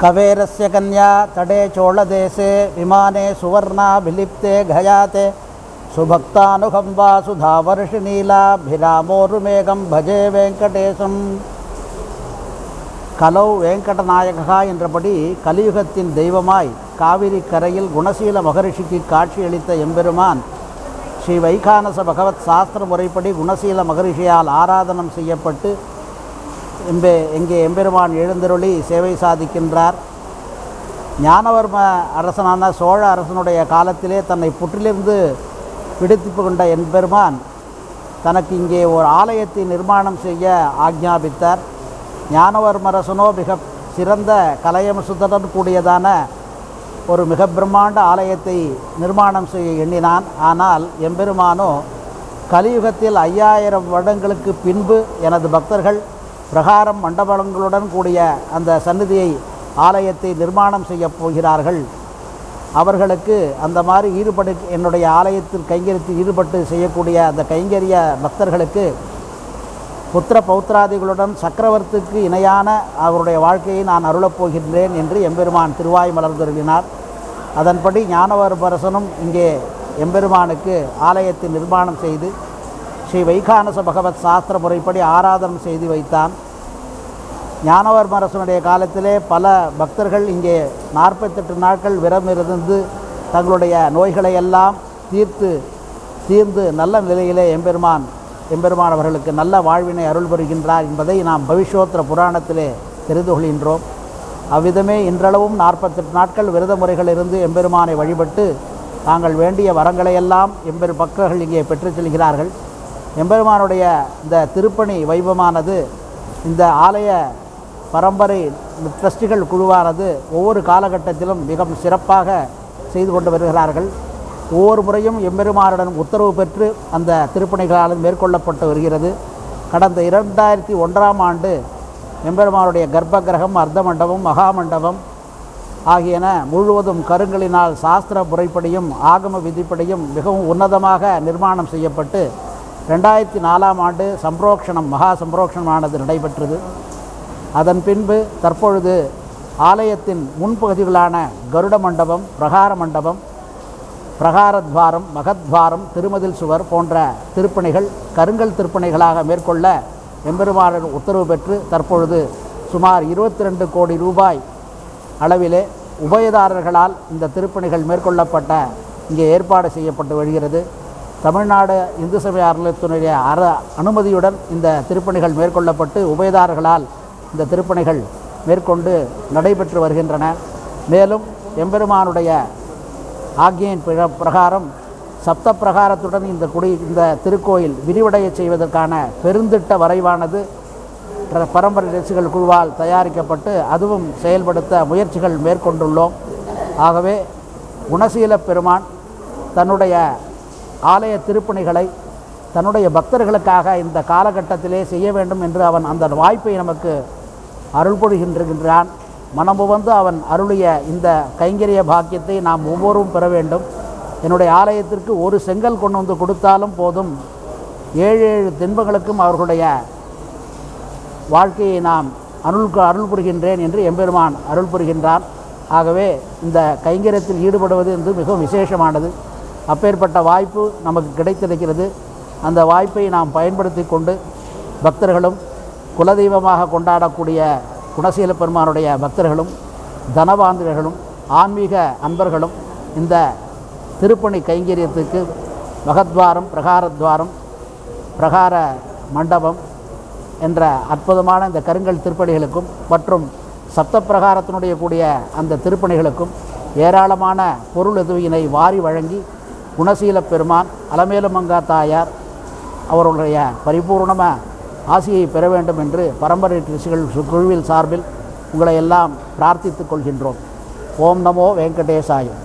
कवेरस्य कन्या तटे चोळदेशे विमाने सुवर्णा विलिप्ते घयाते सुभक्तानुकम्बा सुधावर्षिणीलाभिरामोरुमेघं भजे வெங்கடேசம் கலௌ வெங்கடநாயகா என்றபடி கலியுகத்தின் தெய்வமாய் காவிரி கரையில் குணசீல மகரிஷிக்கு காட்சியளித்த எம்பெருமான் ஸ்ரீ வைகானச பகவத் சாஸ்திர முறைப்படி குணசீல மகரிஷியால் ஆராதனம் செய்யப்பட்டு எம்பே எங்கே எம்பெருமான் எழுந்தருளி சேவை சாதிக்கின்றார். ஞானவர்ம அரசனான சோழ அரசனுடைய காலத்திலே தன்னை புற்றிலிருந்து பிடித்து கொண்ட எம்பெருமான் தனக்கு இங்கே ஒரு ஆலயத்தை நிர்மாணம் செய்ய ஆக்ஞாபித்தார். ஞானவர்மரசனோ மிக சிறந்த கலையம்சத்துடன் கூடியதான ஒரு மிக பிரம்மாண்ட ஆலயத்தை நிர்மாணம் செய்ய எண்ணினான். ஆனால் எம்பெருமானோ கலியுகத்தில் ஐயாயிரம் வருடங்களுக்கு பின்பு எனது பக்தர்கள் பிரகாரம் மண்டபங்களுடன் கூடிய அந்த சந்நிதியை ஆலயத்தை நிர்மாணம் செய்யப் போகிறார்கள். அவர்களுக்கு அந்த மாதிரி ஈடுபடு என்னுடைய ஆலயத்தில் கைங்கரியத்தில் ஈடுபட்டு செய்யக்கூடிய அந்த கைங்கரிய பக்தர்களுக்கு புத்திர பௌத்திராதிகளுடன் சக்கரவர்த்திக்கு இணையான அவருடைய வாழ்க்கையை நான் அருளப் போகின்றேன் என்று எம்பெருமான் திருவாய் மலர்ந்தருளினார் அதன்படி ஞானவர்பரசனும் இங்கே எம்பெருமானுக்கு ஆலயத்தை நிர்மாணம் செய்து ஸ்ரீ வைகானச பகவத் சாஸ்திர முறைப்படி ஆராதனம் செய்து வைத்தான். ஞானவர்மரசனுடைய காலத்திலே பல பக்தர்கள் இங்கே நாற்பத்தெட்டு நாட்கள் விரம் இருந்து தங்களுடைய நோய்களை எல்லாம் தீர்த்து தீர்ந்து நல்ல நிலையிலே எம்பெருமான் எம்பெருமான் அவர்களுக்கு நல்ல வாழ்வினை அருள் புரிகின்றார் என்பதை நாம் பவிஷ்யோத்திர புராணத்திலே தெரிந்து கொள்கின்றோம். அவ்விதமே இன்றளவும் நாற்பத்தெட்டு நாட்கள் விரத முறைகள் இருந்து எம்பெருமானை வழிபட்டு தாங்கள் வேண்டிய வரங்களையெல்லாம் எம்பெரு பக்தர்கள் இங்கே பெற்றுச் செல்கிறார்கள். எம்பெருமானுடைய இந்த திருப்பணி வைபமானது இந்த ஆலய பரம்பரை ட்ரஸ்டிகள் குழுவானது ஒவ்வொரு காலகட்டத்திலும் மிகவும் சிறப்பாக செய்து கொண்டு வருகிறார்கள். ஒவ்வொரு முறையும் எம்பெருமானுடன் உத்தரவு பெற்று அந்த திருப்பணிகளால் மேற்கொள்ளப்பட்டு வருகிறது. கடந்த இரண்டாயிரத்தி ஒன்றாம் ஆண்டு எம்பெருமானுடைய கர்ப்ப கிரகம் அர்த்த மண்டபம் மகாமண்டபம் ஆகியன முழுவதும் கருங்களினால் சாஸ்திர முறைப்படியும் ஆகம விதிப்படியும் மிகவும் உன்னதமாக நிர்மாணம் செய்யப்பட்டு ரெண்டாயிரத்தி நாலாம் ஆண்டு சம்பரோக்ஷணம் மகா சம்பரோக்ஷணமானது நடைபெற்றது. அதன் பின்பு தற்பொழுது ஆலயத்தின் முன்பகுதிகளான கருட மண்டபம் பிரகார மண்டபம் பிரகாரத்வாரம் மகத்வாரம் திருமதில் சுவர் போன்ற திருப்பணிகள் கருங்கல் திருப்பணிகளாக மேற்கொள்ள எம்பெருமானின் உத்தரவு பெற்று தற்பொழுது சுமார் இருபத்தி ரெண்டு கோடி ரூபாய் அளவிலே உபயதாரர்களால் இந்த திருப்பணிகள் மேற்கொள்ளப்பட்ட இங்கே ஏற்பாடு செய்யப்பட்டு வருகிறது. தமிழ்நாடு இந்து சமய அறநிலையத்துறைய அற அனுமதியுடன் இந்த திருப்பணிகள் மேற்கொள்ளப்பட்டு உபயதாரர்களால் இந்த திருப்பணிகள் மேற்கொண்டு நடைபெற்று வருகின்றன. மேலும் எம்பெருமானுடைய ஆக்ஞையின் பிரகாரம் சப்த பிரகாரத்துடன் இந்த குடி இந்த திருக்கோயில் விரிவடைய செய்வதற்கான பெருந்திட்ட வரைவானது பரம்பரை ரசிகள் குழுவால் தயாரிக்கப்பட்டு அதுவும் செயல்படுத்த முயற்சிகள் மேற்கொண்டுள்ளோம். ஆகவே குணசீல பெருமான் தன்னுடைய ஆலய திருப்பணிகளை தன்னுடைய பக்தர்களுக்காக இந்த காலகட்டத்திலே செய்ய வேண்டும் என்று அவன் அந்த வாய்ப்பை நமக்கு அருள் பொழிகின்றான் மனமுவந்து அவன் அருளிய இந்த கைங்கரிய பாக்கியத்தை நாம் ஒவ்வொருவரும் பெற வேண்டும். என்னுடைய ஆலயத்திற்கு ஒரு செங்கல் கொண்டு வந்து கொடுத்தாலும் போதும். ஏழு ஏழு தின்பங்களுக்கும் அவர்களுடைய வாழ்க்கையை நாம் அருள் அருள் புரிகின்றேன் என்று எம்பெருமான் அருள் புரிகின்றான் ஆகவே இந்த கைங்கரியத்தில் ஈடுபடுவது என்று மிகவும் விசேஷமானது. அப்பேற்பட்ட வாய்ப்பு நமக்கு கிடைத்திருக்கிறது. அந்த வாய்ப்பை நாம் பயன்படுத்தி கொண்டு பக்தர்களும் குலதெய்வமாக கொண்டாடக்கூடிய குணசீல பெருமானுடைய பக்தர்களும் தனபாந்திரர்களும் ஆன்மீக அன்பர்களும் இந்த திருப்பணி கைங்கரியத்துக்கு மகத்வாரம் பிரகாரத்வாரம் பிரகார மண்டபம் என்ற அற்புதமான இந்த கருங்கல் திருப்பணிகளுக்கும் மற்றும் சப்த பிரகாரத்தினுடைய கூடிய அந்த திருப்பணிகளுக்கும் ஏராளமான பொருள் உதவியினை வாரி வழங்கி குணசீல பெருமான் அலமேலுமங்கா தாயார் அவர்களுடைய பரிபூர்ணம ஆசியை பெற வேண்டும் என்று பரம்பரை ரிஷிகள் குழுவில் சார்பில் உங்களை எல்லாம் பிரார்த்தித்துக் கொள்கின்றோம். ஓம் நமோ வெங்கடேசாயம்